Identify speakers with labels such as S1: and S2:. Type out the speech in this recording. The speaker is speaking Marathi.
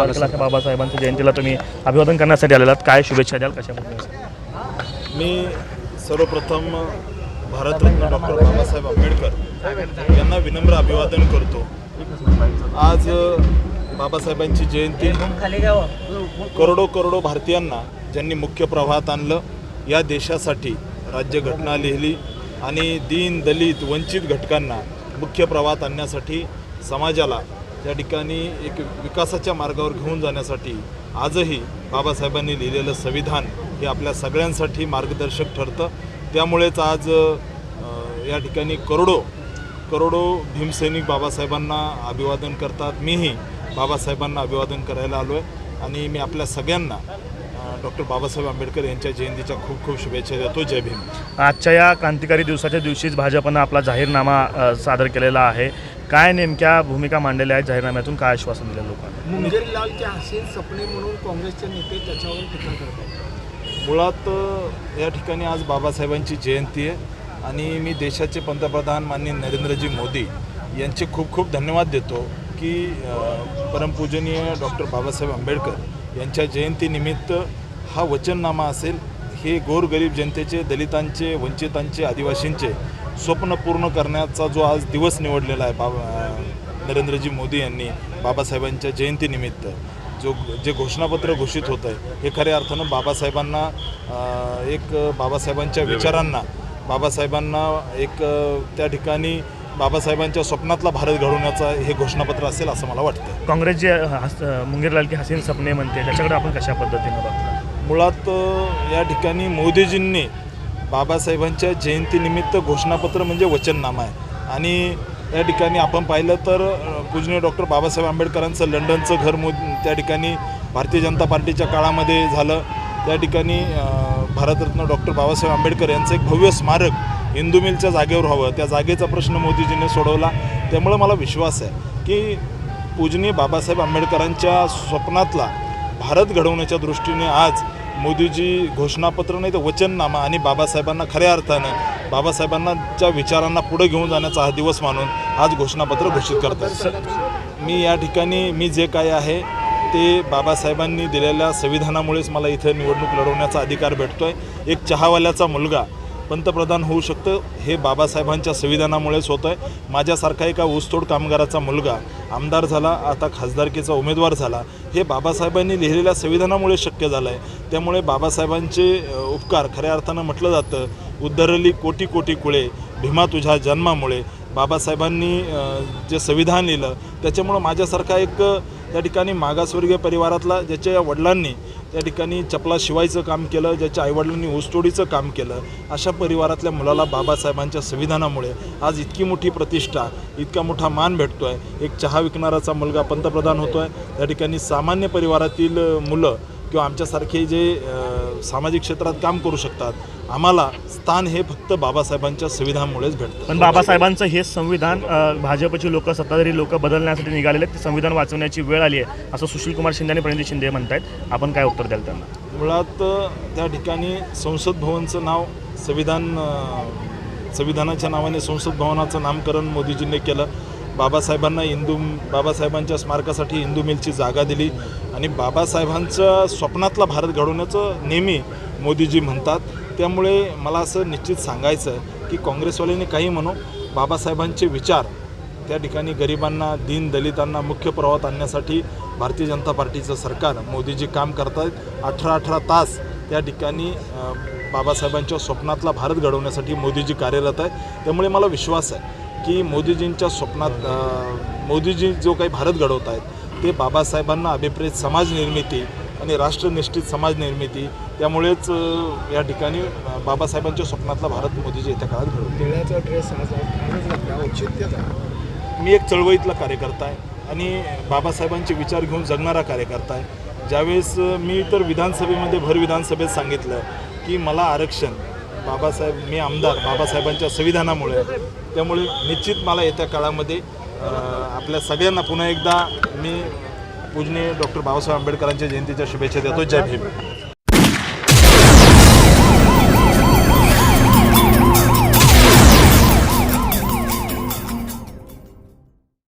S1: तारखेला बाबासाहेबांच्या जयंतीला तुम्ही अभिवादन करण्यासाठी आलेलात. काय शुभेच्छा द्याल? कशाबद्दल
S2: मी सर्वप्रथम भारतरत्न डॉक्टर बाबासाहेब आंबेडकर यांना विनम्र अभिवादन करतो. आज बाबासाहेबांची जयंती. करोडो करोडो भारतीयांना ज्यांनी मुख्य प्रवाहात आणलं या देशासाठी राज्यघटना लिहिली आणि दीन दलित वंचित घटकांना मुख्य प्रवाहात आणण्यासाठी समाजाला त्या ठिकाणी एक विकासाच्या मार्गावर घेऊन जाण्यासाठी आजही बाबासाहेबांनी लिहिलेलं संविधान हे आपल्या सगळ्यांसाठी मार्गदर्शक ठरतं. त्यामुळेच आज या ठिकाणी करोडो करोडो भीमसैनिक बाबासाहेबांना अभिवादन करतात. मीही बाबासाहेबांना अभिवादन करायला आलो आहे आणि मी आपल्या सगळ्यांना डॉक्टर बाबासाहेब आंबेडकर यांच्या जयंतीच्या खूप खूप शुभेच्छा देतो. जय भीम.
S1: आजच्या या क्रांतिकारी दिवसाच्या दिवशीच भाजपनं आपला जाहीरनामा सादर केलेला आहे. काय नेमक्या भूमिका मांडलेल्या आहेत जाहीरनाम्यातून? काय आश्वासन दिलं लोकांना?
S3: मुंगेरीलालचे हसीन सपने म्हणून काँग्रेसचे नेते त्याच्यावर टीका करतात?
S2: मुळात या ठिकाणी आज बाबासाहेबांची जयंती आहे आणि मी देशाचे पंतप्रधान माननीय नरेंद्रजी मोदी यांचे खूप खूप धन्यवाद देतो की परमपूजनीय डॉक्टर बाबासाहेब आंबेडकर यांच्या जयंतीनिमित्त हा वचननामा असेल. हे गोरगरीब जनतेचे दलितांचे वंचितांचे आदिवासींचे स्वप्न पूर्ण करण्याचा जो आज दिवस निवडलेला आहे बाबा नरेंद्रजी मोदी यांनी बाबासाहेबांच्या जयंतीनिमित्त जो जे घोषणापत्र घोषित होतं आहे हे खऱ्या अर्थानं बाबासाहेबांना एक बाबासाहेबांच्या विचारांना बाबासाहेबांना एक त्या ठिकाणी बाबासाहेबांच्या स्वप्नातला भारत घडवण्याचा हे घोषणापत्र असेल असं मला वाटतं.
S1: काँग्रेस जे हस मुंगेरलाल की हसीन सपने म्हणते त्याच्याकडे आपण कशा पद्धतीनं बघता?
S2: मुळात या ठिकाणी मोदीजींनी बाबासाहेबांच्या जयंतीनिमित्त घोषणापत्र म्हणजे वचननामा आहे. आणि या ठिकाणी आपण पाहिलं तर पूजनीय डॉक्टर बाबासाहेब आंबेडकरांचं लंडनचं घर मो त्या ठिकाणी भारतीय जनता पार्टीच्या काळामध्ये झालं. त्या ठिकाणी भारतरत्न डॉक्टर बाबासाहेब आंबेडकर यांचं एक भव्य स्मारक हिंदू मिलच्या जागेवर व्हावं. त्या जागेचा प्रश्न मोदीजींनी सोडवला. त्यामुळे मला विश्वास आहे की पूजनीय बाबासाहेब आंबेडकरांच्या स्वप्नातला भारत घडवण्याच्या दृष्टीने आज मोदीजी घोषणापत्र नाही तर वचननामा आणि बाबासाहेबांना खऱ्या अर्थानं बाबासाहेबांनाच्या विचारांना पुढे घेऊन जाण्याचा हा दिवस मानून आज घोषणापत्र घोषित करतात. मी या ठिकाणी मी जे काय आहे ते बाबासाहेबांनी दिलेल्या संविधानामुळेच मला इथं निवडणूक लढवण्याचा अधिकार भेटतो आहे एक चहावाल्याचा मुलगा पंतप्रधान होऊ शकतं हे बाबासाहेबांच्या संविधानामुळेच होतं आहे माझ्यासारखा एका ऊसतोड कामगाराचा मुलगा आमदार झाला आता खासदारकीचा उमेदवार झाला. हे बाबासाहेबांनी लिहिलेल्या संविधानामुळे शक्य झालं आहे त्यामुळे बाबासाहेबांचे उपकार खऱ्या अर्थानं म्हटलं जातं. उद्धरली कोटी कोटी कुळे भीमा तुझ्या जन्मामुळे. बाबासाहेबांनी जे संविधान लिहिलं त्याच्यामुळं माझ्यासारखा एक त्या ठिकाणी मागासवर्गीय परिवारातला ज्याच्या वडिलांनी त्या ठिकाणी चपला शिवायचं काम केलं ज्याच्या आईवडिलांनी ऊसतोडीचं काम केलं अशा परिवारातल्या मुलाला बाबासाहेबांच्या संविधानामुळे आज इतकी मोठी प्रतिष्ठा इतका मोठा मान भेटतो आहे एक चहा विकणाराचा मुलगा पंतप्रधान होतो आहे त्या ठिकाणी सामान्य परिवारातील मुलं किंवा आमच्यासारखे जे सामाजिक क्षेत्रात काम करू शकतात. आम्हाला स्थान हे फक्त बाबासाहेबांच्या संविधानामुळेच भेटतं.
S1: पण बाबासाहेबांचं हे संविधान भाजपची लोक सत्ताधारी लोक बदलण्यासाठी निघालेले आहेत ते संविधान वाचवण्याची वेळ आली आहे असं सुशीलकुमार शिंदे आणि प्रणिती शिंदे म्हणतायत. आपण काय उत्तर द्याल त्यांना?
S2: मुळात त्या ठिकाणी संसद भवनचं नाव संविधान संविधानाच्या नावाने संसद भवनाचं नामकरण मोदीजींनी केलं. बाबासाहेबांना हिंदू बाबासाहेबांच्या स्मारकासाठी हिंदू मिलची जागा दिली. आणि बाबासाहेबांच्या स्वप्नातला भारत घडवण्याचं नेहमी मोदीजी म्हणतात. त्यामुळे मला असं निश्चित सांगायचं की काँग्रेसवाल्यांनी काही म्हणू बाबासाहेबांचे विचार त्या ठिकाणी गरिबांना दीन दलितांना मुख्य प्रवाहात आणण्यासाठी भारतीय जनता पार्टीचं सरकार मोदीजी काम करत आहेत अठरा अठरा तास त्या ठिकाणी बाबासाहेबांच्या स्वप्नातला भारत घडवण्यासाठी मोदीजी कार्यरत आहे त्यामुळे मला विश्वास आहे की मोदीजींच्या स्वप्नात मोदीजी जो काही भारत घडवत आहेत ते बाबासाहेबांना अभिप्रेत समाज निर्मिती आणि राष्ट्रनिष्ठित समाज निर्मिती त्यामुळेच या ठिकाणी बाबासाहेबांच्या स्वप्नातला भारत मोदीजी येत्या काळात
S3: औचित्यच
S2: मी एक चळवळीतला कार्यकर्ता आहे आणि बाबासाहेबांचे विचार घेऊन जगणारा कार्यकर्ता आहे. ज्यावेळेस मी तर विधानसभेमध्ये भर विधानसभेत सांगितलं की मला आरक्षण बाबासाहेब मी आमदार बाबासाहेबांच्या संविधानामुळे त्यामुळे निश्चित मला येत्या काळामध्ये आपल्या सगळ्यांना पुन्हा एकदा मी पूजनीय डॉक्टर बाबासाहेब आंबेडकरांच्या जयंतीच्या शुभेच्छा देतो. जय भीम.